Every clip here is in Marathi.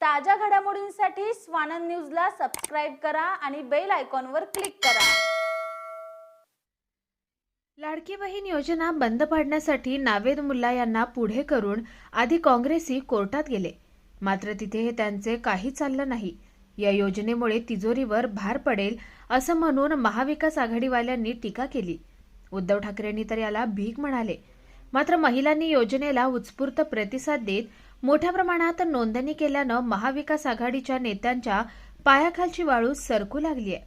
ताज्या घडामोडींसाठी स्वानंद न्यूजला सबस्क्राईब करा आणि बेल आयकॉनवर क्लिक करा. लाडकी बहीण योजना बंद पाडण्यासाठी नावेद मुल्ला यांना पुढे करून आधी काँग्रेसी कोर्टात गेले. मात्र तिथे हे त्यांचे काही चाललं नाही. या योजनेमुळे तिजोरीवर भार पडेल असं म्हणून महाविकास आघाडीवाल्यांनी टीका केली. उद्धव ठाकरेंनी तर याला भीक म्हणाले. मात्र महिलांनी योजनेला उत्स्फूर्त प्रतिसाद देत मोठ्या प्रमाणात नोंदणी केल्यानं महाविकास आघाडीच्या नेत्यांच्या पायाखालची वाळू सरकू लागली आहे.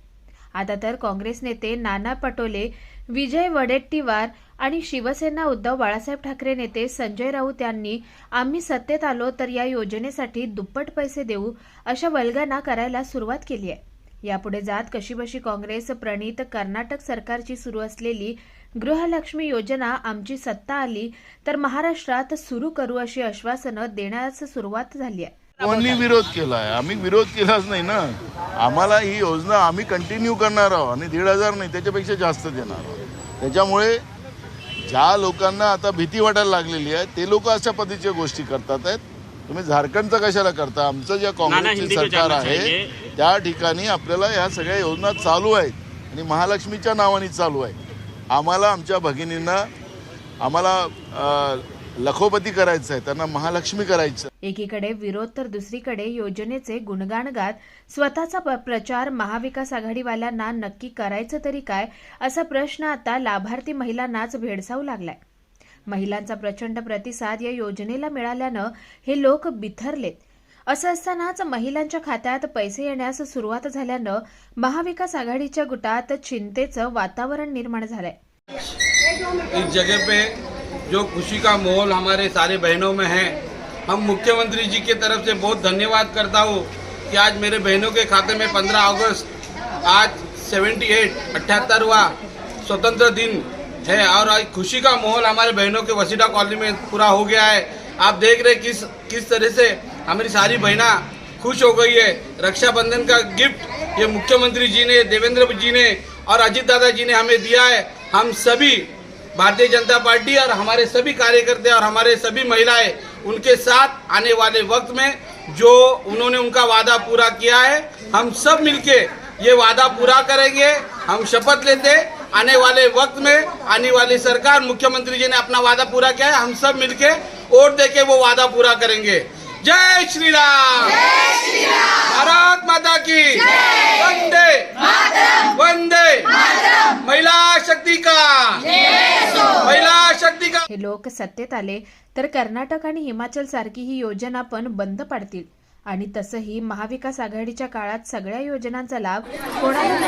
आता तर काँग्रेस नेते नाना पटोले विजय वडेट्टीवार आणि शिवसेना उद्धव बाळासाहेब ठाकरे नेते संजय राऊत यांनी आम्ही सत्तेत आलो तर या योजनेसाठी दुप्पट पैसे देऊ अशा वल्गना करायला सुरुवात केली आहे. यापुढे जात कशीबशी काँग्रेस प्रणित कर्नाटक सरकारची सुरू असलेली गृहलक्ष्मी योजना आमची सत्ता आली तर महाराष्ट्रात सुरू करू अशी आश्वासनं देण्यास सुरुवात झाली आहे. कोणी विरोध केलाय? आम्ही विरोध केलाच नाही ना. आम्हाला ही योजना आम्ही कंटिन्यू करणार आहोत आणि दीड हजार नाही त्याच्यापेक्षा जास्त देणार आहोत. त्याच्यामुळे ज्या लोकांना आता भीती वाटायला लागलेली आहे ते लोक अशा पद्धतीच्या गोष्टी करतात आहेत. तुम्ही झारखंडचं कशाला करता? आमचं जे काँग्रेसचे सरकार आहे। त्या ठिकाणी आपल्याला ह्या सगळ्या योजना चालू आहेत आणि महालक्ष्मीच्या नावाने चालू आहे. आम्हाला आमच्या भगिनींना आम्हाला लखोपती करायचं आहे त्यांना महालक्ष्मी करायचं एकीकडे विरोध तर दुसरीकडे योजनेचे गुणगान गात स्वतःचा प्रचार महाविकास आघाडीवाल्यांना नक्की करायचं तरी काय असा प्रश्न आता लाभार्थी महिलांनाच भेडसावू लागलाय. महिलांचा प्रचंड प्रतिसाद या योजनेला मिळाल्यानं हे लोक बिथरलेत. असं असतानाच महिलांच्या खात्यात पैसे येण्यास सुरुवात झाल्यानं महाविकास आघाडीच्या गुटात चिंतेचं वातावरण निर्माण झालंय. इस जगह पे जो खुशी का माहौल हमारे सारे बहनों में है हम मुख्यमंत्री जी के तरफ से बहुत धन्यवाद करता हूँ कि आज मेरे बहनों के खाते में 15 अगस्त आज 78 अठहत्तरवा स्वतंत्र दिन है और आज खुशी का माहौल हमारे बहनों के वसीटा कॉलोनी में पूरा हो गया है। आप देख रहे किस किस तरह से हमारी सारी बहना खुश हो गई है। रक्षाबंधन का गिफ्ट ये मुख्यमंत्री जी ने, देवेंद्र जी ने और अजित दादा जी ने हमें दिया है। हम सभी भारतीय जनता पार्टी और हमारे सभी कार्यकर्ता और हमारे सभी महिलाएँ उनके साथ आने वाले वक्त में जो उन्होंने उनका वादा पूरा किया है, हम सब मिलके ये वादा पूरा करेंगे। हम शपथ लेते, आने वाले वक्त में आने वाली सरकार, मुख्यमंत्री जी ने अपना वादा पूरा किया है, हम सब मिलके वोट देके वो वादा पूरा करेंगे। जय श्री राम भारत माता की। वंदे। वंदे। महिला शक्ती का। महिला शक्ती का। हे लोक सत्तेत आले तर कर्नाटक आणि हिमाचल सारखी ही योजना पण बंद पाडतील. आणि तसंही महाविकास आघाडीच्या काळात सगळ्या योजनांचा लाभ कोणाला